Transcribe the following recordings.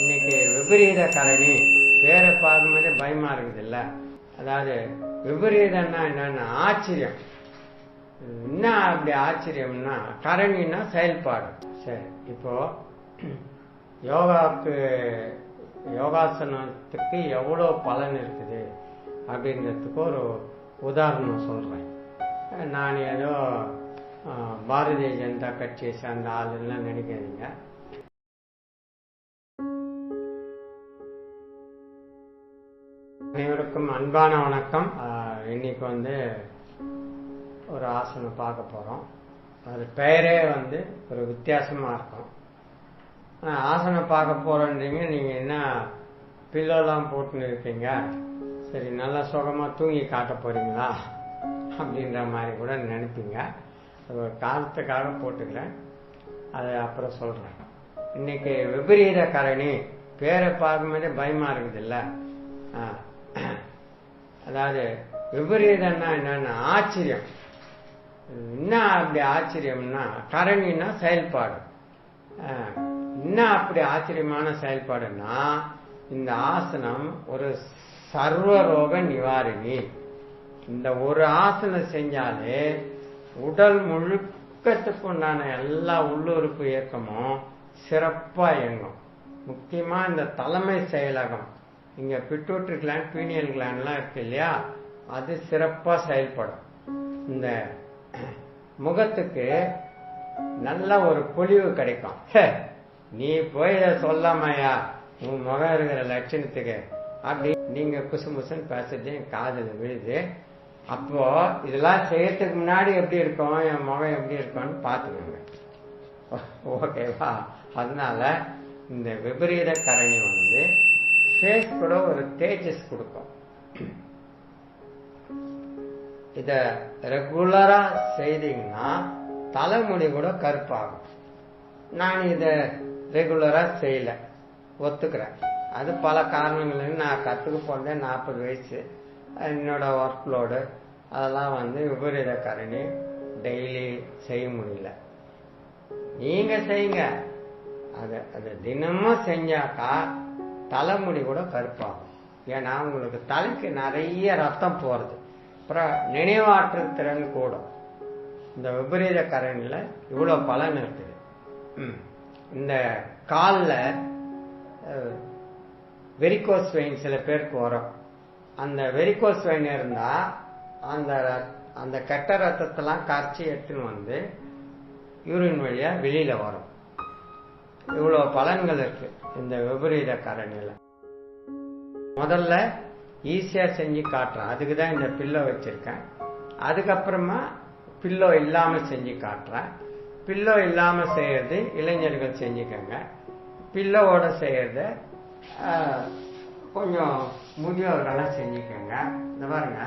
இன்னைக்கு விபரீத கரணி. பேரை பார்க்கும்போதே பயமா இருக்குதுல்ல? அதாவது விபரீதம்னா என்னன்னா ஆச்சரியம். என்ன அப்படி ஆச்சரியம்னா கரணின்னா செயல்பாடு. சரி இப்போ யோகாவுக்கு யோகாசனத்துக்கு எவ்வளோ பலன் இருக்குது அப்படின்றதுக்கு ஒரு உதாரணம் சொல்கிறேன் நான் ஏதோ பாரதிய ஜனதா கட்சியை சேர்ந்த ஆளுலாம் நினைக்காதீங்க. அனைவருக்கும் அன்பான வணக்கம். இன்னைக்கு வந்து ஒரு ஆசனம் பார்க்க போறோம். அது பெயரே வந்து ஒரு வித்தியாசமா இருக்கும். ஆசனம் பார்க்க போறோன்றீங்க நீங்க என்ன பில்லோலாம் போட்டுன்னு இருக்கீங்க? சரி நல்லா சுகமா தூங்கி காட்ட போறீங்களா? அப்படின்ற மாதிரி கூட நினைப்பீங்க. அது ஒரு காலத்துக்காக போட்டுக்கிறேன். அதை அப்புறம் சொல்றேன். இன்னைக்கு விபரீத கரணி. பேரை பார்க்கும்போதே பயமா இருக்குது இல்ல அதாவது விபரீதம்னா என்னன்னா ஆச்சரியம். என்ன அப்படி ஆச்சரியம்னா கரணின்னா செயல்பாடு. ஆஹ், என்ன அப்படி ஆச்சரியமான செயல்பாடுன்னா இந்த ஆசனம் ஒரு சர்வரோக நிவாரணி. இந்த ஒரு ஆசனம் செஞ்சாலே உடல் முழுக்கத்துக்கு உண்டான எல்லா உள்ளுறுப்பு இயக்கமும் சிறப்பா இயங்கும். முக்கியமா இந்த தலைமை செயலகம். இங்க பிட்டூட்ரி கிளாண்ட் பீனியல் கிளாண்ட்லாம் இருக்கு இல்லையா? அது சிறப்பா செயல்படும். இந்த முகத்துக்கு நல்ல ஒரு பொலிவு கிடைக்கும். நீ போய் சொல்லாமையா? உன் முகம் இருக்கிற லட்சணத்துக்கு. அப்படி நீங்க குசுமுசுன்னு பேசுறது என் காதல் விழுது. அப்போ இதெல்லாம் செய்யறதுக்கு முன்னாடி எப்படி இருக்கும்? என் முகம் எப்படி இருக்கும்னு பாத்துக்கோங்க ஓகேவா? அதனால இந்த விபரீத கரணி வந்து ஃபேஸ் கூட ஒரு தேஜஸ் கொடுக்கும். இத ரெகுலரா செய்தீங்கன்னா தலைமுடி கூட கருப்பாகும். நான் இத ரெகுலரா செய்யல. ஒத்துக்கிறேன். அது பல காரணங்கள் நான் கத்துக்க போனேன் நாற்பது வயசு. என்னோட ஒர்க் லோடு அதெல்லாம் வந்து விபரீத கரணி. டெய்லி செய்ய முடியல. நீங்க செய்யுங்க. அது அது தினமும் செஞ்சாக்கா தலைமுடி கூட கருப்பாகும். ஏன்னா உங்களுக்கு தலைக்கு நிறைய ரத்தம் போகிறது அப்புறம் நினைவாற்றல் திறன் கூடும். இந்த விபரீத கரணில இவ்வளோ பலன் இருக்குது. இந்த காலில் வெரிகோஸ் வெயின் சில பேருக்கு வரும். அந்த வெரிகோஸ் வெயின் இருந்தால் அந்த அந்த கெட்ட ரத்தத்தெல்லாம் கரைச்சி எடுத்துன்னு வந்து யூரின் வழியாக வெளியில் வரும். இவ்வளவு பலன்கள் இருக்கு இந்த விபரீத கரணில முதல்ல ஈஸியா செஞ்சு காட்டுறேன். அதுக்கு தான் இந்த பில்லோ வச்சிருக்கேன். அதுக்கப்புறமா பில்லோ இல்லாம செஞ்சு காட்டுறேன். பில்லோ இல்லாம செய்யறது இளைஞர்கள் செஞ்சுக்கோங்க. பில்லோவோட செய்யறத ஆஹ், கொஞ்சம் முதியோர்கள்லாம் செஞ்சுக்கோங்க. இந்த பாருங்க.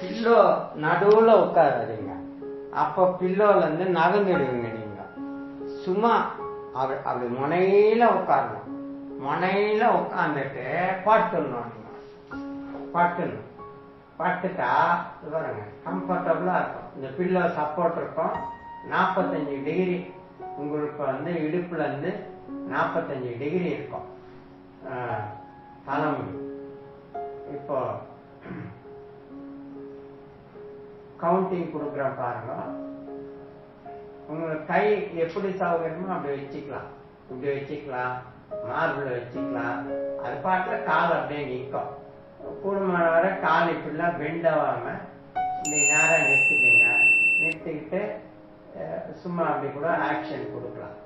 பில்லோ நடுவுல உட்காராதீங்க. அப்போ பில்லோல இருந்து நகர்ந்துடுவீங்க நீங்க. சும்மா அப்படி அப்படி முனையில உட்காரணும். முனையில உட்காந்துட்டு பட்டுணும் பட்டுணும் பட்டுட்டா இது பாருங்க கம்ஃபர்டபுளா இருக்கும். இந்த பில்லோ சப்போர்ட் இருக்கும். நாற்பத்தஞ்சு டிகிரி உங்களுக்கு வந்து இடுப்புல இருந்து நாற்பத்தஞ்சு டிகிரி இருக்கும். தலைமுடி. இப்போ கவுண்டிங் கொடுக்குறேன் பாருங்க. உங்களோட கை எப்படி சௌகரியமோ அப்படி வச்சுக்கலாம். இப்படி வச்சுக்கலாம். மார்பிள் வச்சுக்கலாம். அது பாட்டுல கால் அப்படியே நிற்கும். கூடுமான வர கால் இப்படிலாம் பெண்ட் இப்படி நேரம் நிறுத்திக்கங்க. நிறுத்திக்கிட்டு சும்மா அப்படி கூட ஆக்ஷன் கொடுக்கலாம்.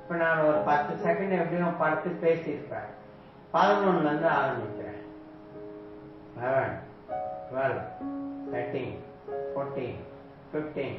இப்ப நான் ஒரு பத்து செகண்ட் எப்படியும் படுத்து பேசியிருப்பேன். பதினொன்னுல இருந்து ஆரம்பிக்கிறேன். Eleven twelve thirteen fourteen fifteen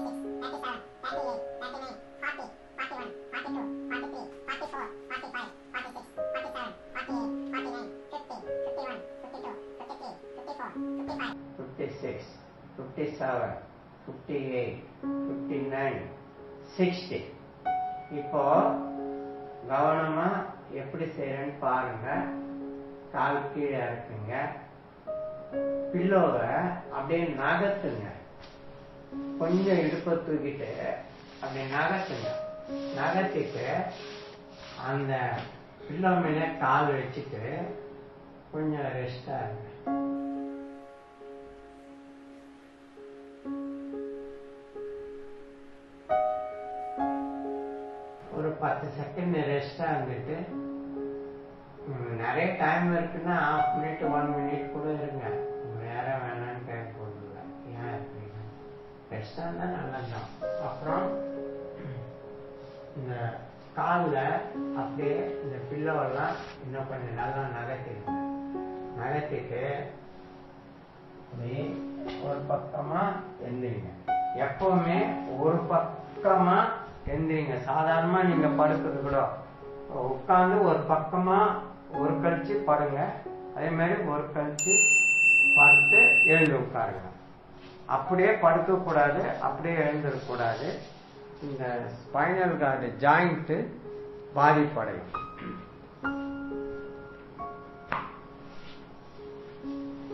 அப்படியே நகத்துங்க. கொஞ்சம் இடுப்பை தூக்கிட்டு அப்படியே நகத்துங்க. நகத்திட்டு அந்த பில்லோமில கால் வச்சுட்டு கொஞ்சம் ரெஸ்டா இருங்க. ஒரு பத்து செகண்ட் ரெஸ்டா இருந்துட்டு நிறைய டைம் இருக்குன்னா ஹாஃப் மினிட் ஒன் மினிட் கூட இருங்க. ரெஸ்டா நல்லதுதான். அப்புறம் இந்த காலில் அப்படியே இந்த பில்லோவெல்லாம் இன்னும் கொஞ்சம் நல்லா நகர்த்திடுங்க நகர்த்திட்டு அப்படியே ஒரு பக்கமா எந்திரிங்க. எப்பவுமே ஒரு பக்கமா எந்திரிங்க. சாதாரணமா நீங்க படுக்கிறது கூட. உட்கார்ந்து ஒரு பக்கமா ஒரு கழிச்சு படுங்க. அதே மாதிரி ஒரு கழிச்சு படுத்து எழுந்து உட்காருங்க. அப்படியே படுக்கக்கூடாது அப்படியே எழுந்திருக்க இந்த ஸ்பைனல் கார்டு ஜாயிண்ட்டு பாதிப்படையும்.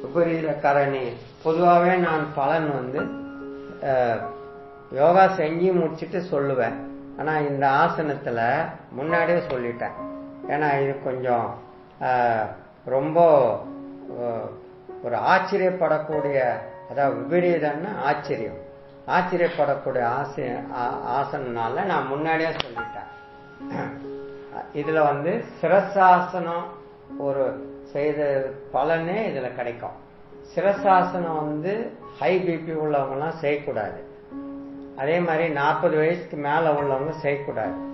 விபரீத கரணி. பொதுவாகவே நான் பலன் வந்து யோகா செஞ்சு முடிச்சுட்டு சொல்லுவேன். ஆனால் இந்த ஆசனத்தில் முன்னாடியே சொல்லிட்டேன். ஏன்னா இது கொஞ்சம் ரொம்ப ஒரு ஆச்சரியப்படக்கூடிய அதாவது விபரீதம்னா ஆச்சரியம். ஆச்சரியப்படக்கூடிய ஆசை ஆ- நான் முன்னாடியே சொல்லிட்டேன். இதுல வந்து சிரசாசனம் ஒரு செய்த பலனே இதுல கிடைக்கும். சிரசாசனம் வந்து ஹை பிபி உள்ளவங்கலாம் செய்யக்கூடாது. அதே மாதிரி நாற்பது வயசுக்கு மேல உள்ளவங்க செய்யக்கூடாது.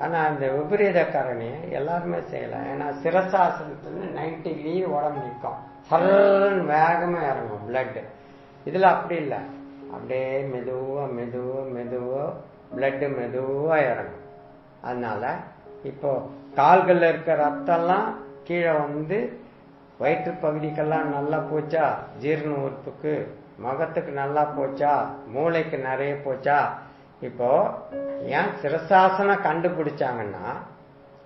ஆனா அந்த விபரீத காரணியை எல்லாருமே செய்யலாம் ஏன்னா சிரசாசனத்துல நைன்டி டிகிரி உடம்பு நிற்கும். சரன்னு வேகமா இறங்கும் பிளட்டு இதுல அப்படி இல்லை. அப்படியே மெதுவா மெதுவா மெதுவா பிளட் மெதுவா இறங்கும். அதனால இப்போ கால்களில் இருக்கிற ரத்தம்லாம் கீழே வந்து வயிற்று பகுதிக்கெல்லாம் நல்லா போச்சா? ஜீரண உறுப்புக்கு முகத்துக்கு நல்லா போச்சா? மூளைக்கு நிறைய போச்சா? இப்போ ஏன் சிரசாசனம் கண்டுபிடிச்சாங்கன்னா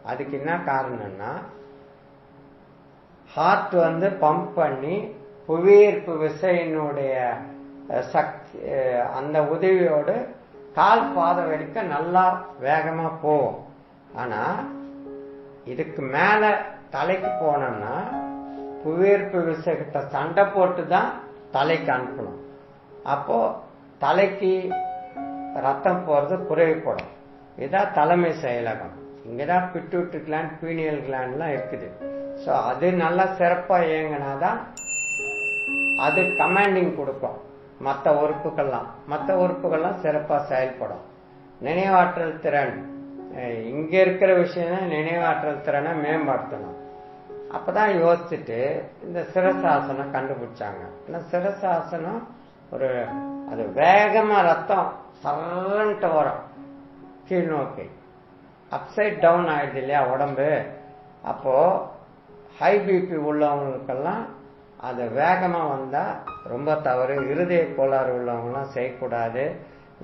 அதுக்கு என்ன காரணம்னா ஹார்ட் வந்து பம்ப் பண்ணி புவியீர்ப்பு விசையினுடைய சக்தி அந்த உதவியோடு கால் பாதம் வரைக்கும் நல்லா வேகமா போகும். ஆனா இதுக்கு மேல தலைக்கு போனோம்னா புவியீர்ப்பு விசைகிட்ட சண்டை போட்டு தான் தலைக்கு அனுப்பணும். அப்போ தலைக்கு ரத்தம் போறது குறைவுப்படும் இதான் தலைமை செயலகம். இங்கதான் பிட்டுவிட்டு கிளாண்ட் பீனியல் கிளாண்ட்லாம் இருக்குது. ஸோ அது நல்லா சிறப்பா இயங்கினாதான் அது கமாண்டிங் கொடுக்கும். மற்ற உறுப்புகள்லாம். மற்ற உறுப்புகள்லாம் சிறப்பாக செயல்படும். நினைவாற்றல் திறன். இங்கே இருக்கிற விஷயம் நினைவாற்றல் திறனை மேம்படுத்தணும். அப்பதான் யோசிச்சுட்டு இந்த சிரசாசனம் கண்டுபிடிச்சாங்க. ஏன்னா சிரசாசனம் ஒரு அது வேகமா ரத்தம் சரன்ட்டு வரும். கீழ் நோக்கி. அப்சைட் டவுன் ஆயிடுது இல்லையா உடம்பு? அப்போ ஹை பிபி உள்ளவங்களுக்கெல்லாம் அது வேகமாக வந்தால் ரொம்ப தவறு. இருதய கோளாறு உள்ளவங்களாம் செய்யக்கூடாது.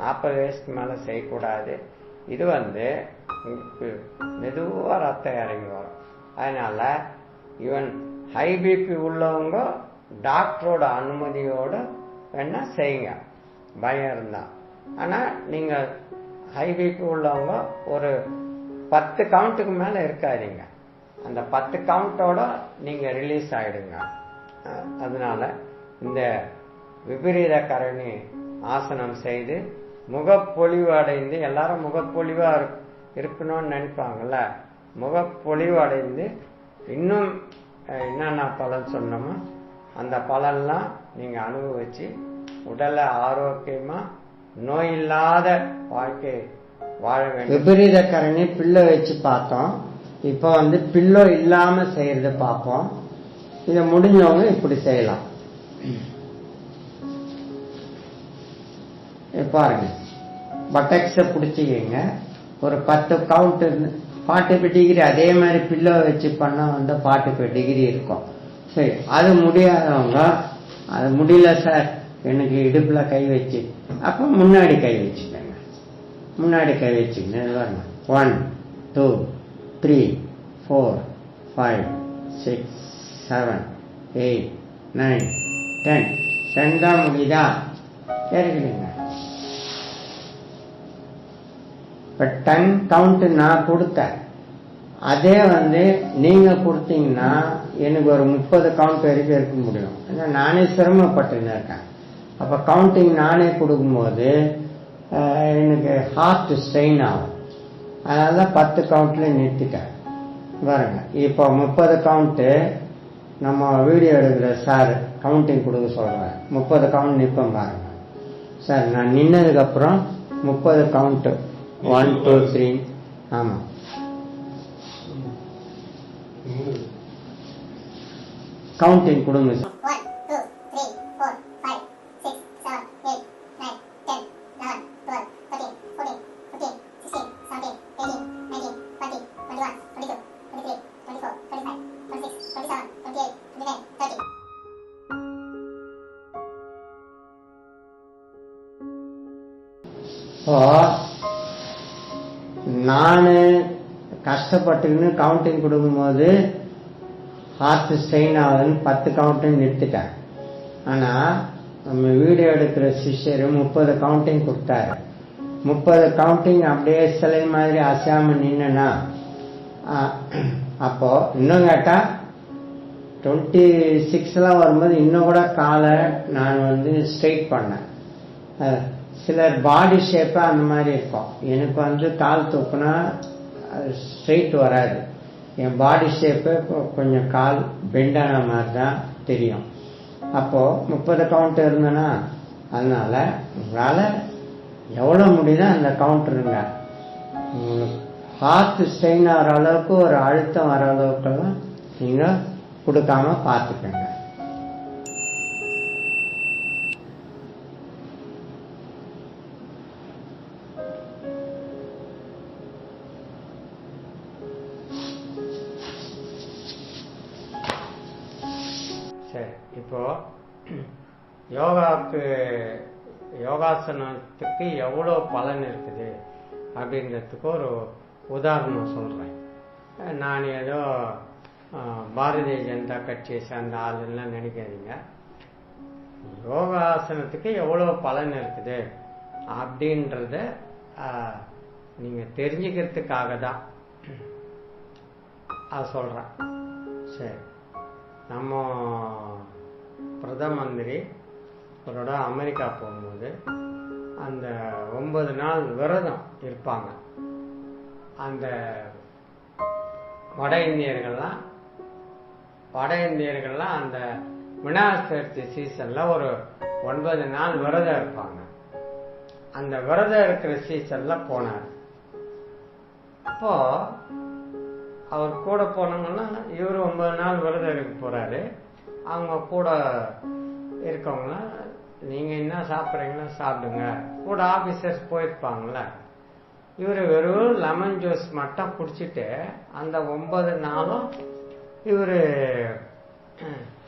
நாற்பது வயசுக்கு மேலே செய்யக்கூடாது. இது வந்து மெதுவாக ரத்தம் இறங்கி வரும். அதனால ஈவன் ஹை பிபி உள்ளவங்க டாக்டரோட அனுமதியோடு வேணால் செய்யுங்க. பயம் இருந்தால் ஆனால் நீங்கள் ஹை பிபி உள்ளவங்க ஒரு பத்து கவுண்ட்டுக்கு மேலே இருக்காதீங்க. அந்த பத்து கவுண்டோட நீங்கள் ரிலீஸ் ஆகிடுங்க அதனால இந்த விபரீத கரணி ஆசனம் செய்து முகப்பொழிவு அடைந்து எல்லாரும் முகப்பொழிவா இருக்கணும்னு நினைப்பாங்கல்ல? முகப்பொழிவு அடைந்து இன்னும் என்னென்ன பலன் சொன்னோமோ அந்த பலன்லாம் நீங்க அனுபவிச்சு உடலை ஆரோக்கியமா நோய் இல்லாத வாழ்க்கை வாழ வேண்டும். விபரீத கரணி பில்லோ வச்சு பார்த்தோம். இப்போ வந்து பில்லோ இல்லாம செய்யறது பார்ப்போம். இதை முடிஞ்சவங்க இப்படி செய்யலாம். பாருங்க. பட்டக்ஸை பிடிச்சிக்கிங்க. ஒரு பத்து கவுண்ட் ஃபார்ட்டி ஃபைவ் டிகிரி அதே மாதிரி பில்லோ வச்சு பண்ணால் வந்து ஃபார்ட்டி ஃபைவ் டிகிரி இருக்கும். சரி அது முடியாதவங்க அது முடியல சார் எனக்கு இடுப்பில் கை வச்சு அப்போ முன்னாடி கை வச்சுக்கோங்க. முன்னாடி கை வச்சுக்கங்க. One two three four five six seven eight nine ten ten தான் முடியுதா சரிங்க இப்போ டென் கவுண்ட்டு நான் கொடுத்தேன். அதே வந்து நீங்கள் கொடுத்தீங்கன்னா எனக்கு ஒரு முப்பது கவுண்ட் வரைக்கும் இருக்க முடியும். ஏன்னா நானே சிரமப்பட்டுன்னு இருக்கேன். அப்போ கவுண்டிங் நானே கொடுக்கும்போது எனக்கு ஹார்ட் ஸ்ட்ரெயின் ஆகும். அதனால தான் பத்து கவுண்ட்லேயே நிறுத்திட்டேன். பாருங்க. இப்போ முப்பது கவுண்ட்டு நம்ம வீடியோ எடுக்கிற சார் கவுண்டிங் கொடுக்க சொல்றேன் முப்பது கவுண்ட் நிற்போம் பாருங்க. சார் நான் நின்னதுக்கப்புறம் முப்பது கவுண்ட்டு ஒன் டூ த்ரீ ஆமாம் கவுண்டிங் கொடுங்க சார் இப்போ நான் கஷ்டப்பட்டுக்கின்னு கவுண்டிங் கொடுக்கும்போது ஹார்ட் ஸ்ட்ரெயின் ஆகுதுன்னு பத்து கவுண்டிங் நிறுத்திட்டேன். ஆனால் நம்ம வீடியோ எடுக்கிற சிஷ்யர் முப்பது கவுண்டிங் கொடுத்தாரு. முப்பது கவுண்டிங் அப்படியே சிலை மாதிரி அசையாம நின்னா அப்போ இன்னும் கேட்டா டுவெண்ட்டி சிக்ஸ்லாம் வரும்போது இன்னும் கூட காலை நான் வந்து ஸ்ட்ரைட் பண்ணேன். சிலர் பாடி ஷேப்பாக அந்த மாதிரி இருக்கும். எனக்கு வந்து கால் தூக்குனா ஸ்ட்ரெயிட் வராது. என் பாடி ஷேப்பு கொஞ்சம் கால் பெண்டான மாதிரி தான் தெரியும். அப்போது முப்பது கவுண்ட் இருந்தேன்னா அதனால் உங்களால் எவ்வளோ முடியுதோ அந்த கவுண்டருங்க உங்களுக்கு ஹார்ட் ஸ்ட்ரெயின் ஆகிற அளவுக்கு ஒரு அழுத்தம் வர அளவுக்கெல்லாம் நீங்கள் கொடுக்காம பார்த்துக்கோங்க. உபாசனத்துக்கு எவ்வளோ பலன் இருக்குது அப்படின்றதுக்கு ஒரு உதாரணம் சொல்கிறேன் நான் ஏதோ பாரதிய ஜனதா கட்சியை சேர்ந்த ஆளுலாம் நினைக்காதீங்க. யோகாசனத்துக்கு எவ்வளோ பலன் இருக்குது அப்படின்றத நீங்கள் நீங்க தெரிஞ்சுக்கிறதுக்காக தான் அது சொல்றேன். சரி. நம்ம பிரதம மந்திரி அவரோட அமெரிக்கா போகும்போது அந்த ஒன்பது நாள் விரதம் இருப்பாங்க. அந்த வட இந்தியர்கள்லாம் வட இந்தியர்கள்லாம் அந்த விநாயகர் சதுர்த்தி சீசன்ல ஒரு ஒன்பது நாள் விரதம் இருப்பாங்க. அந்த விரதம் இருக்கிற சீசன்ல போனார். அப்போ அவர் கூட போனவங்கன்னா இவர் ஒன்பது நாள் விரதம் இருக்க போறாரு. அவங்க கூட இருக்கவங்களாம் நீங்க என்ன சாப்பிட்றீங்களோ சாப்பிடுங்க. கூட ஆபீசர்ஸ் போயிருப்பாங்கல்ல. இவர் வெறும் லெமன் ஜூஸ் மட்டும் குடிச்சிட்டு அந்த ஒன்பது நாளும் இவர்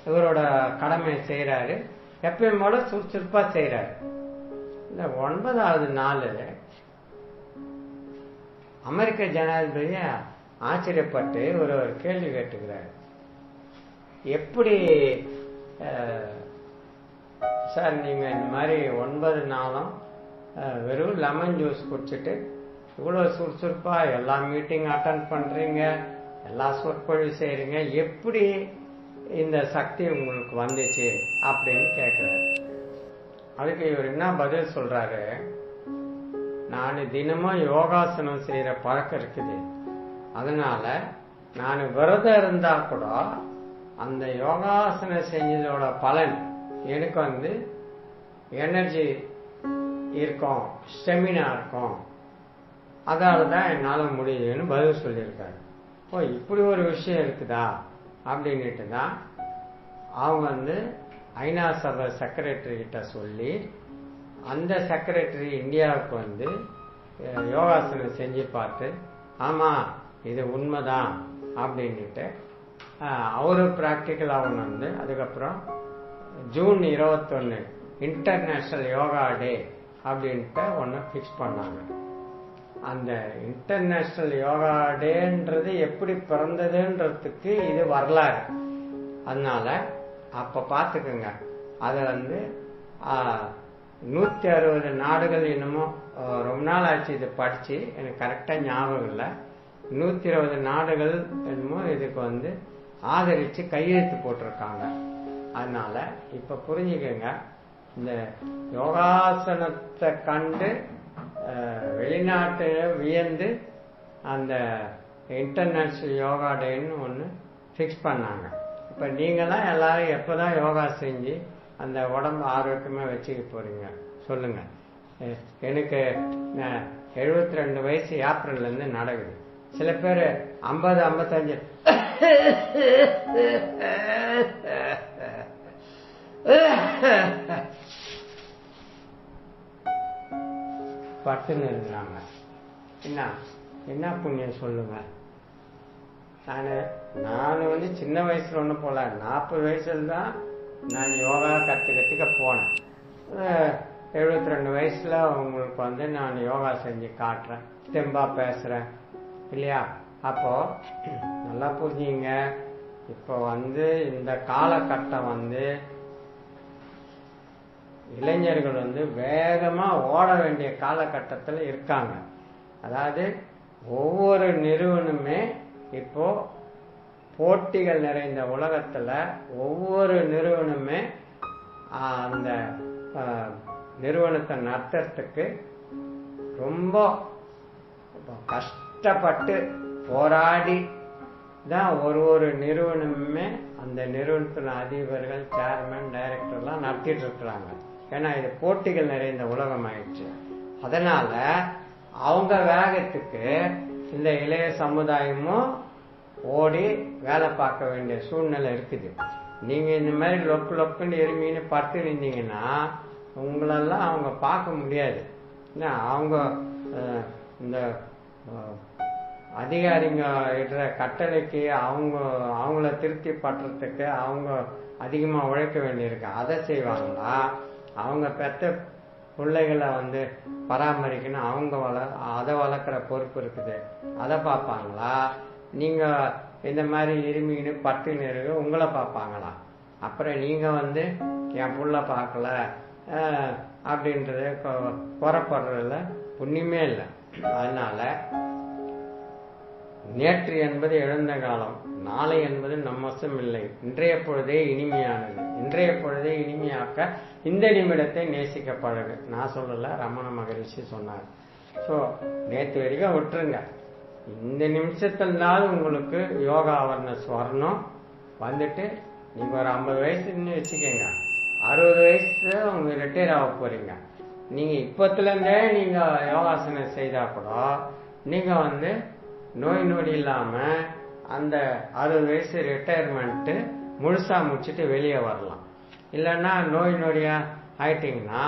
இவரோட கடமை செய்கிறாரு எப்பயும் போல சுறுசுறுப்பாக செய்கிறாரு இந்த ஒன்பதாவது நாள் அமெரிக்க ஜனாதிபதிய ஆச்சரியப்பட்டு ஒரு ஒரு கேள்வி கேட்டுக்கிறார். எப்படி சார் நீங்கள் இந்த மாதிரி ஒன்பது நாளும் வெறும் லெமன் ஜூஸ் குடிச்சிட்டு இவ்வளோ சுறுசுறுப்பாக எல்லா மீட்டிங் அட்டன் பண்ணுறீங்க எல்லா சொற்பொழிவு செய்கிறீங்க எப்படி இந்த சக்தி உங்களுக்கு வந்துச்சு அப்படின்னு கேட்குறாரு அதுக்கு இவர் என்ன பதில் சொல்கிறாரு நான் தினமும் யோகாசனம் செய்கிற பழக்கம் இருக்குது. அதனால நான் விரதம் இருந்தால் கூட அந்த யோகாசனம் செஞ்சதோட பலன் எனக்கு வந்து எனர்ஜி இருக்கும் ஸ்டெமினா இருக்கும். அதால தான் என்னால் முடியுதுன்னு பதில் சொல்லியிருக்காரு. ஓ இப்படி ஒரு விஷயம் இருக்குதா? அப்படின்னுட்டு தான் அவங்க வந்து ஐநா சபை செக்ரட்டரி கிட்ட சொல்லி அந்த செக்ரட்டரி இந்தியாவுக்கு வந்து யோகாசனம் செஞ்சு பார்த்து ஆமா இது உண்மைதான் அப்படின்ட்டு அஹ், அவரு ப்ராக்டிக்கல் வந்து அதுக்கப்புறம் ஜூன் இருபத்தொன்னு இன்டர்நேஷனல் யோகா டே அப்படின்ட்டு ஒன்று ஃபிக்ஸ் பண்ணாங்க. அந்த இன்டர்நேஷனல் யோகா டேன்றது எப்படி பிறந்ததுன்றதுக்கு இது வரலாறு. அதனால அப்போ பார்த்துக்குங்க அதை வந்து நூற்றி அறுபது நாடுகள் என்னமோ ரொம்ப நாள் ஆச்சு இதை படித்து எனக்கு கரெக்டாக ஞாபகம் இல்லை. நூற்றி இருபது நாடுகள் என்னமோ இதுக்கு வந்து ஆதரித்து கையெழுத்து போட்டிருக்காங்க. அதனால இப்போ புரிஞ்சுக்கங்க இந்த யோகாசனத்தை கண்டு வெளிநாட்டு வியந்து அந்த இன்டர்நேஷ்னல் யோகா டேன்னு ஒன்று ஃபிக்ஸ் பண்ணாங்க. இப்போ நீங்களாம் எல்லாரும் எப்போ தான் யோகா செஞ்சு அந்த உடம்பு ஆரோக்கியமாக வச்சுக்க போறீங்க சொல்லுங்க. எனக்கு எழுபத்தி ரெண்டு வயசு ஏப்ரல்லேருந்து நடக்குது. சில பேர் ஐம்பது ஐம்பத்தஞ்சு. பட்டுன்னு இருக்கிறாங்க என்ன? என்ன புண்ணியம் சொல்லுங்க? நான் நான் வந்து சின்ன வயசுல ஒன்றும் போல. நாற்பது வயசுல தான் நான் யோகா கற்று போனேன். எழுபத்தி ரெண்டு வயசுல உங்களுக்கு வந்து நான் யோகா செஞ்சு காட்டுறேன். தெம்பா பேசுறேன். இல்லையா? அப்போ நல்லா புரிஞ்சுங்க இப்போ வந்து இந்த காலகட்டம் வந்து இளைஞர்கள் வந்து வேகமாக ஓட வேண்டிய காலகட்டத்தில் இருக்காங்க. அதாவது ஒவ்வொரு நிறுவனமே இப்போ போட்டிகள் நிறைந்த உலகத்தில் ஒவ்வொரு நிறுவனமே அந்த நிறுவனத்தை நடத்துறதுக்கு ரொம்ப கஷ்டப்பட்டு போராடி தான் ஒரு ஒரு நிறுவனமுமே அந்த நிறுவனத்தின் அதிபர்கள் சேர்மன் டைரக்டர்லாம் நடத்திட்டு இருக்கிறாங்க. ஏன்னா இது போட்டிகள் நிறைந்த உலகம் ஆயிடுச்சு அதனால அவங்க வேகத்துக்கு இந்த இளைய சமுதாயமும் ஓடி வேலை பார்க்க வேண்டிய சூழ்நிலை இருக்குது. நீங்க இந்த மாதிரி லொக்கு லொக்குன்னு எருமின்னு பார்த்து இருந்தீங்கன்னா உங்களெல்லாம் அவங்க பார்க்க முடியாது. என்ன அவங்க இந்த அதிகாரிங்க இடுற கட்டளைக்கு அவங்க அவங்கள திருப்தி படுறதுக்கு அவங்க அதிகமாக உழைக்க வேண்டியிருக்கு. அதை செய்வாங்களா? அவங்க பெத்த பிள்ளைகளை வந்து பராமரிக்கணும். அவங்க வள அதை வளர்க்குற பொறுப்பு இருக்குது. அதை பார்ப்பாங்களா? நீங்கள் இந்த மாதிரி இருமின்னு பட்டுன்னு இருக்கு உங்களை பார்ப்பாங்களா? அப்புறம் நீங்கள் வந்து என் புள்ள பார்க்கல அப்படின்றது கொ- குறைப்படுறதுல புண்ணியமே இல்லை. அதனால நேற்று என்பது எழுந்த காலம் நாளை என்பது நம்மசம் இல்லை. இன்றைய பொழுதே இனிமையானது. இன்றைய பொழுதை இனிமையாக்க இந்த நிமிடத்தை நேசிக்க பழகு. நான் சொல்லல ரமண மகரிஷி சொன்னார். ஸோ நேற்று வரைக்கும் விட்டுருங்க. இந்த நிமிஷத்தினால உங்களுக்கு யோகா அவர்னஸ் வரணும் வந்துட்டு நீங்க ஒரு ஐம்பது வயசுன்னு வச்சுக்கோங்க. அறுபது வயசு உங்க ரிட்டையர் ஆக போறீங்க. நீங்க இப்பத்துல இருந்தே நீங்க யோகாசனம் செய்தா கூட நீங்க வந்து நோய் நொடி இல்லாம அந்த அறுபது வயசு ரிட்டையர்மெண்ட்டு முழுசாக முடிச்சுட்டு வெளியே வரலாம். இல்லைன்னா நோய் நொடியாக ஆயிட்டிங்கன்னா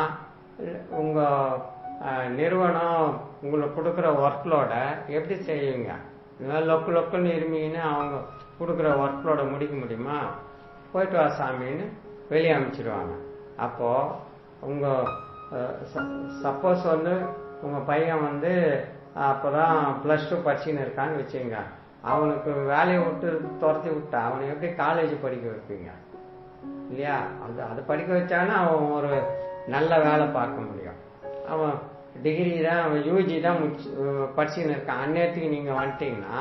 உங்கள் நிறுவனம் உங்களுக்கு கொடுக்குற ஒர்க்லோட எப்படி செய்வீங்க? இந்த மாதிரி லொக்கு லொக்குன்னு இருமீங்கன்னு அவங்க கொடுக்குற ஒர்க்லோட முடிக்க முடியுமா? போயிட்டு வா சாமின்னு வெளியே அனுப்பிச்சிடுவாங்க. அப்போது உங்கள் சப்போஸ் வந்து உங்கள் பையன் வந்து அப்பதான் ப்ளஸ் டூ படிச்சுன்னு இருக்கான்னு வச்சுங்க அவனுக்கு வேலையை விட்டு துரத்தி விட்டா அவனை எப்படி காலேஜ் படிக்க வைப்பீங்க? இல்லையா? அது அது படிக்க வச்சானா அவன் ஒரு நல்ல வேலை பார்க்க முடியும். அவன் டிகிரி தான் அவன் யூஜி தான் முடிச்சு படிச்சுன்னு இருக்கான். அந்நேரத்துக்கு நீங்கள் வந்துட்டீங்கன்னா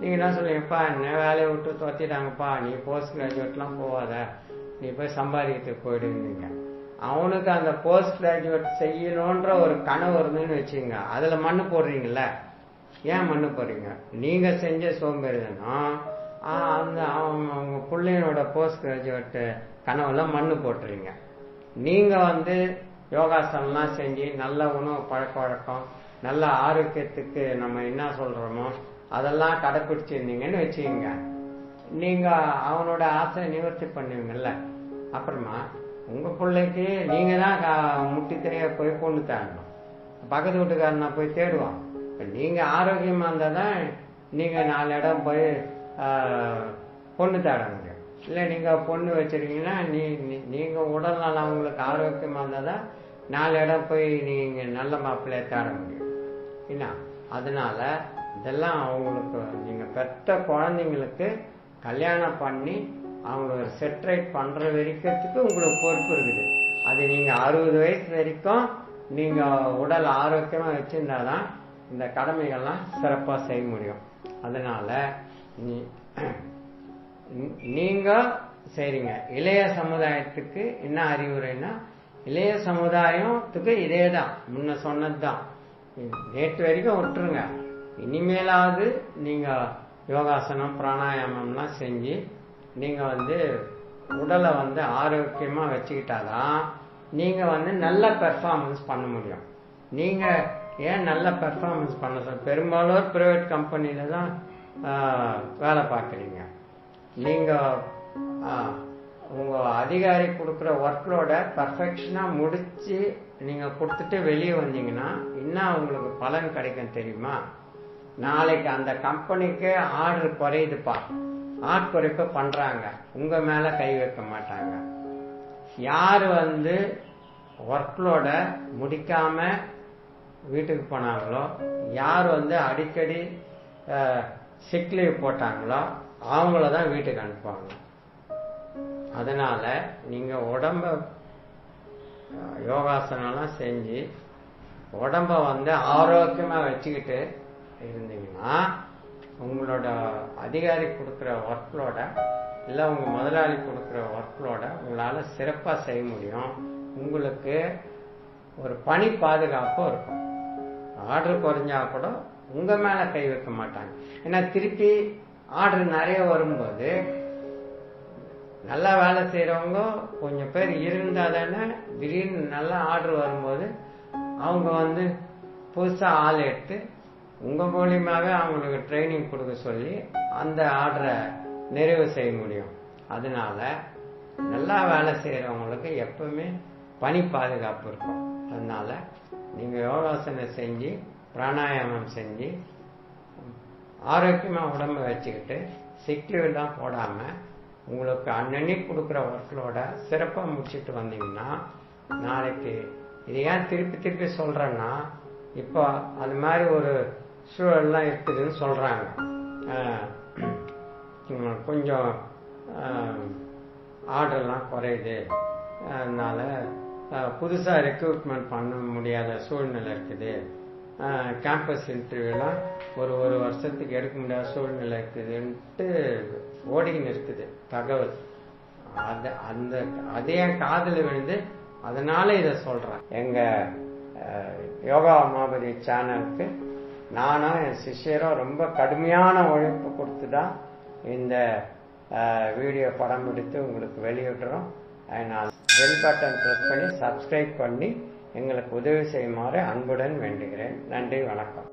நீங்கள் என்ன சொல்லுவீங்கப்பா என்ன வேலையை விட்டு துரத்திட்டாங்கப்பா. நீ போஸ்ட் கிராஜுவேட்லாம் போகாத. நீ போய் சம்பாதிக்கிறதுக்கு போயிடுவீங்க. அவனுக்கு அந்த போஸ்ட் கிராஜுவேட் செய்யணுன்ற ஒரு கனவு இருந்துன்னு வச்சுங்க அதில் மண்ணு போடுறீங்கல்ல? ஏன் மண்ணு போடுறீங்க நீங்க செஞ்ச சோம்பேறிதனம் அந்த அவங்க அவங்க பிள்ளையோட போஸ்ட் கிராஜுவேட் கனவுல மண்ணு போட்டுறீங்க. நீங்க வந்து யோகாசனம்லாம் செஞ்சு நல்ல உணவு பழக்க வழக்கம் நல்ல ஆரோக்கியத்துக்கு நம்ம என்ன சொல்றோமோ அதெல்லாம் கடைப்பிடிச்சிருந்தீங்கன்னு வச்சுக்கோங்க. நீங்க அவனோட ஆசை நிவர்த்தி பண்ணுவீங்கல்ல. அப்புறமா உங்க பிள்ளைக்கு நீங்க தான் கா- முட்டி தெரிய போய் கொண்டு தேடணும் பக்கத்து வீட்டுக்காரனா போய் தேடுவான். நீங்கள் நீங்க ஆரோக்கியமா இருந்தா தான் நீங்க நாலு இடம் போய் பொண்ணு தேட முடியும். இல்ல நீங்க பொண்ணு வச்சிருக்கீங்கன்னா நீ நீங்கள் நீங்க உடல் நலம் உங்களுக்கு ஆரோக்கியமா இருந்தா தான் நாலு இடம் போய் நீங்க நல்ல மாப்பிள்ளைய தேட முடியும். என்ன? அதனால இதெல்லாம் அவங்களுக்கு நீங்க பெற்ற குழந்தைங்களுக்கு கல்யாணம் பண்ணி அவங்கள செட்ரேட் பண்ற வரைக்கிறதுக்கு உங்களுக்கு பொறுப்பு இருக்குது. அது நீங்க அறுபது வயசு வரைக்கும் நீங்க உடல் ஆரோக்கியமா வச்சிருந்தாதான் இந்த கடமைகள்லாம் சிறப்பா செய்ய முடியும். அதனால நீ- நீங்க சரிங்க இளைய சமுதாயத்துக்கு என்ன அறிவுரைன்னா இளைய சமுதாயத்துக்கு இதே தான் முன்ன சொன்னதுதான். நேற்று வரைக்கும் விட்டுருங்க. இனிமேலாவது நீங்க யோகாசனம் பிராணாயாமம்லாம் செஞ்சு நீங்க வந்து உடலை வந்து ஆரோக்கியமா வச்சுக்கிட்டாதான் நீங்க வந்து நல்ல பெர்ஃபார்மன்ஸ் பண்ண முடியும். நீங்க ஏன் நல்ல பெர்ஃபார்மன்ஸ் பண்ண சார் பெரும்பாலும் ப்ரைவேட் கம்பெனில தான் வேலை பார்க்குறீங்க. நீங்கள் உங்கள் அதிகாரி கொடுக்குற ஒர்க்லோட பர்ஃபெக்ஷனாக முடித்து நீங்கள் கொடுத்துட்டு வெளியே வந்தீங்கன்னா இன்னும் உங்களுக்கு பலன் கிடைக்கும் தெரியுமா? நாளைக்கு அந்த கம்பெனிக்கு ஆர்டர் குறையுதுப்பா. ஆட்குறைப்பு பண்ணுறாங்க உங்கள் மேலே கை வைக்க மாட்டாங்க. யார் வந்து ஒர்க்லோட முடிக்காமல் வீட்டுக்கு போனாங்களோ யார் வந்து அடிக்கடி சிக் லீவ் போட்டாங்களோ அவங்கள தான் வீட்டுக்கு அனுப்புவாங்க. அதனால நீங்க உடம்ப யோகாசனம்லாம் செஞ்சு உடம்ப வந்து ஆரோக்கியமா வச்சுக்கிட்டு இருந்தீங்கன்னா உங்களோட அதிகாரி கொடுக்குற ஒர்க்லோட இல்லை உங்க முதலாளி கொடுக்குற ஒர்க்லோட உங்களால சிறப்பாக செய்ய முடியும். உங்களுக்கு ஒரு பணி பாதுகாப்பும் இருக்கும். ஆர்டர் குறைஞ்சா கூட உங்க மேல கை வைக்க மாட்டாங்க. ஏன்னா திருப்பி ஆர்டர் நிறைய வரும்போது நல்லா வேலை செய்யறவங்க கொஞ்சம் பேர் இருந்தா தானே திடீர்னு நல்லா ஆர்டர் வரும்போது அவங்க வந்து புதுசா ஆள் எடுத்து உங்க மூலியமாவே அவங்களுக்கு ட்ரைனிங் கொடுக்க சொல்லி அந்த ஆர்டரை நிறைவு செய்ய முடியும். அதனால நல்லா வேலை செய்யறவங்களுக்கு எப்பவுமே பணி பாதுகாப்பு இருக்கும். அதனால நீங்கள் யோகாசனம் செஞ்சு பிராணாயாமம் செஞ்சு ஆரோக்கியமாக உடம்ப வச்சுக்கிட்டு சிக்லீவ்லாம் போடாமல் உங்களுக்கு அன்னன்னைக்கு கொடுக்குற ஒர்க்லோட சிறப்பாக முடிச்சுட்டு வந்தீங்கன்னா நாளைக்கு இது ஏன் திருப்பி திருப்பி சொல்கிறேன்னா இப்போ அது மாதிரி ஒரு சூழல்லாம் இருக்குதுன்னு சொல்கிறாங்க கொஞ்சம் ஆர்டர்லாம் குறையுது. அதனால புதுசாக ரெக்ரூட்மெண்ட் பண்ண முடியாத சூழ்நிலை இருக்குது. கேம்பஸ் இன்டர்வியூலாம் ஒரு ஒரு வருஷத்துக்கு எடுக்க முடியாத சூழ்நிலை இருக்குதுன்ட்டு ஓடிக்கின்னு இருக்குது தகவல். அது அந்த அதே காதல் விழுந்து அதனால இதை சொல்றேன். எங்க யோகா மாபதி சேனலுக்கு நானும் என் சிஷ்யரும் ரொம்ப கடுமையான உழைப்பு கொடுத்து தான் இந்த வீடியோ படம் எடுத்து உங்களுக்கு வெளியிடுறோம். அதனால் பெல் பட்டன் ப்ரெஸ் பண்ணி சப்ஸ்கிரைப் பண்ணி எங்களுக்கு உதவி செய்யுமாறு அன்புடன் வேண்டுகிறேன். நன்றி வணக்கம்.